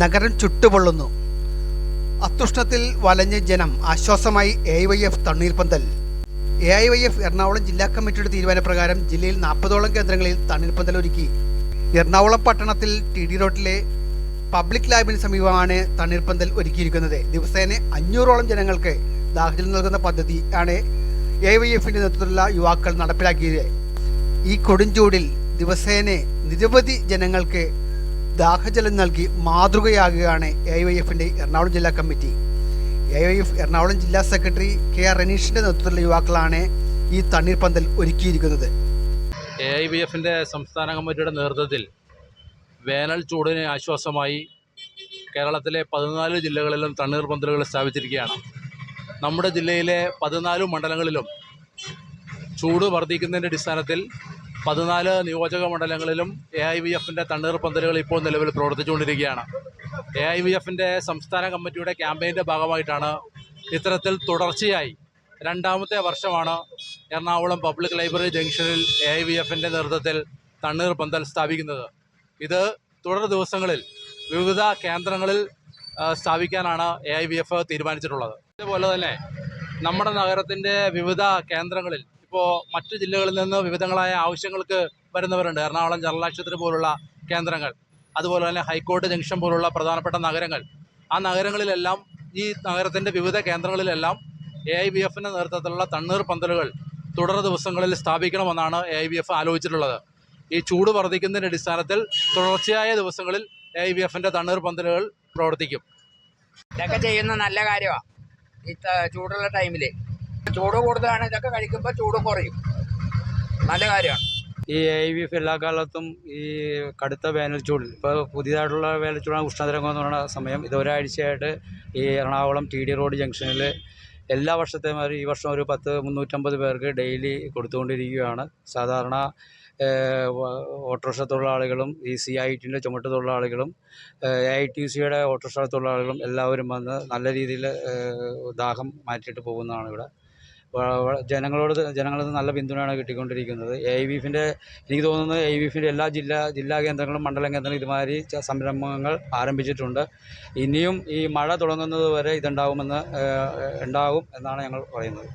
നഗരം ചുട്ടുപൊള്ളുന്നു. അത്യുഷ്ണത്തിൽ വലഞ്ഞ ജനം ആശ്വാസമായി A Y F തണ്ണീർപ്പന്തൽ A I Y F Ernakulam ജില്ലാ കമ്മിറ്റിയുടെ തീരുമാനപ്രകാരം ജില്ലയിൽ നാൽപ്പതോളം കേന്ദ്രങ്ങളിൽ തണ്ണീർപ്പന്തൽ ഒരുക്കി. എറണാകുളം പട്ടണത്തിൽ ടി ഡി റോഡിലെ പബ്ലിക് ലാബിന് സമീപമാണ് തണ്ണീർപ്പന്തൽ ഒരുക്കിയിരിക്കുന്നത്. ദിവസേന അഞ്ഞൂറോളം ജനങ്ങൾക്ക് ദാഹജലം നൽകുന്ന പദ്ധതി ആണ് എ വൈ എഫിന്റെ നേതൃത്വത്തിലുള്ള യുവാക്കൾ നടപ്പിലാക്കിയത്. ഈ കൊടുംചൂടിൽ ദിവസേന നിരവധി ജനങ്ങൾക്ക് ദാഹജലം നൽകി മാതൃകയാകുകയാണ് എ വൈ എഫിന്റെ എറണാകുളം ജില്ലാ committee. A Y F Ernakulam ജില്ലാ സെക്രട്ടറി കെ ആർ റനീഷിന്റെ നേതൃത്വത്തിലുള്ള യുവാക്കളാണ് ഈ തണ്ണീർപ്പന്തൽ ഒരുക്കിയിരിക്കുന്നത്. എ ഐ വി എഫിന്റെ സംസ്ഥാന കമ്മിറ്റിയുടെ നേതൃത്വത്തിൽ വേനൽ ചൂടിന് ആശ്വാസമായി കേരളത്തിലെ പതിനാല് ജില്ലകളിലും തണ്ണീർ പന്തലുകൾ സ്ഥാപിച്ചിരിക്കുകയാണ്. നമ്മുടെ ജില്ലയിലെ പതിനാല് മണ്ഡലങ്ങളിലും ചൂട് വർദ്ധിക്കുന്നതിന്റെ അടിസ്ഥാനത്തിൽ പതിനാല് നിയോജക മണ്ഡലങ്ങളിലും എ ഐ വി എഫിന്റെ തണ്ണീർ പന്തലുകൾ ഇപ്പോൾ നിലവിൽ പ്രവർത്തിച്ചുകൊണ്ടിരിക്കുകയാണ്. എ ഐ വി എഫിന്റെ സംസ്ഥാന കമ്മിറ്റിയുടെ ക്യാമ്പയിന്റെ ഭാഗമായിട്ടാണ് ഇത്തരത്തിൽ തുടർച്ചയായി രണ്ടാമത്തെ വർഷമാണ് എറണാകുളം പബ്ലിക് ലൈബ്രറി ജംഗ്ഷനിൽ എ ഐ വി എഫിന്റെ നേതൃത്വത്തിൽ തണ്ണീർ പന്തൽ സ്ഥാപിക്കുന്നത്. ഇത് തുടർ ദിവസങ്ങളിൽ വിവിധ കേന്ദ്രങ്ങളിൽ സ്ഥാപിക്കാനാണ് എ ഐ വി എഫ് തീരുമാനിച്ചിട്ടുള്ളത്. അതുപോലെ തന്നെ നമ്മുടെ നഗരത്തിന്റെ വിവിധ കേന്ദ്രങ്ങളിൽ ഇപ്പോൾ മറ്റു ജില്ലകളിൽ നിന്ന് വിവിധങ്ങളായ ആവശ്യങ്ങൾക്ക് വരുന്നവരുണ്ട്. എറണാകുളം ജനറൽ ആശുപത്രി പോലുള്ള കേന്ദ്രങ്ങൾ. അതുപോലെ തന്നെ ഹൈക്കോർട്ട് ജംഗ്ഷൻ പോലുള്ള പ്രധാനപ്പെട്ട നഗരങ്ങൾ. ആ നഗരങ്ങളിലെല്ലാം ഈ നഗരത്തിന്റെ വിവിധ കേന്ദ്രങ്ങളിലെല്ലാം എ ഐ ബി എഫിന്റെ നേതൃത്വത്തിലുള്ള തണ്ണീർ പന്തലുകൾ തുടർ ദിവസങ്ങളിൽ സ്ഥാപിക്കണമെന്നാണ് എ ഐ ബി എഫ് ആലോചിച്ചിട്ടുള്ളത്. ഈ ചൂട് വർദ്ധിക്കുന്നതിന്റെ അടിസ്ഥാനത്തിൽ തുടർച്ചയായ ദിവസങ്ങളിൽ എ ഐ ബി എഫിന്റെ തണ്ണീർ പന്തലുകൾ പ്രവർത്തിക്കും. ഇതൊക്കെ ചെയ്യുന്ന നല്ല കാര്യമാണ് ഈ ചൂടുള്ള ടൈമിൽ ചൂട് കൂടുതലാണ് ഇതൊക്കെ കഴിക്കുമ്പോൾ ചൂട് കുറയും. നല്ല കാര്യമാണ്. ഈ ഐ വി എഫ് എല്ലാ കാലത്തും ഈ കടുത്ത വേനൽച്ചൂടിൽ ഇപ്പോൾ പുതിയതായിട്ടുള്ള വേനൽച്ചൂടാണ് ഉഷ്ണതരംഗം എന്ന് പറയുന്ന സമയം. ഇത് ഒരാഴ്ചയായിട്ട് ഈ എറണാകുളം ടി ഡി റോഡ് ജംഗ്ഷനിൽ എല്ലാ വർഷത്തെ മാതിരി ഈ വർഷം ഒരു പത്ത് മുന്നൂറ്റമ്പത് പേർക്ക് ഡെയിലി കൊടുത്തുകൊണ്ടിരിക്കുകയാണ്. സാധാരണ ഓട്ടോറിക്ഷ തൊഴിലാളികളും ഈ സി ഐ ടിന്റെ ചുമട്ട് തൊഴിലാളികളും എ ഐ ടി സിയുടെ ഓട്ടോറിക്ഷ തൊഴിലാളികളും എല്ലാവരും വന്ന് നല്ല രീതിയിൽ ദാഹം മാറ്റിയിട്ട് പോകുന്നതാണ് ഇവിടെ. ജനങ്ങളോട് ജനങ്ങളിൽ നിന്ന് നല്ല പിന്തുണയാണ് കിട്ടിക്കൊണ്ടിരിക്കുന്നത്. എ ഐ ബീഫിന്റെ എനിക്ക് തോന്നുന്നത് എ ഐ ബീഫിന്റെ എല്ലാ ജില്ലാ ജില്ലാ കേന്ദ്രങ്ങളും മണ്ഡല കേന്ദ്രങ്ങളും ഇതുമാതിരി സംരംഭങ്ങൾ ആരംഭിച്ചിട്ടുണ്ട്. ഇനിയും ഈ മഴ തുടങ്ങുന്നത് വരെ ഇതുണ്ടാവുമെന്ന് ഉണ്ടാവും എന്നാണ് ഞങ്ങൾ പറയുന്നത്.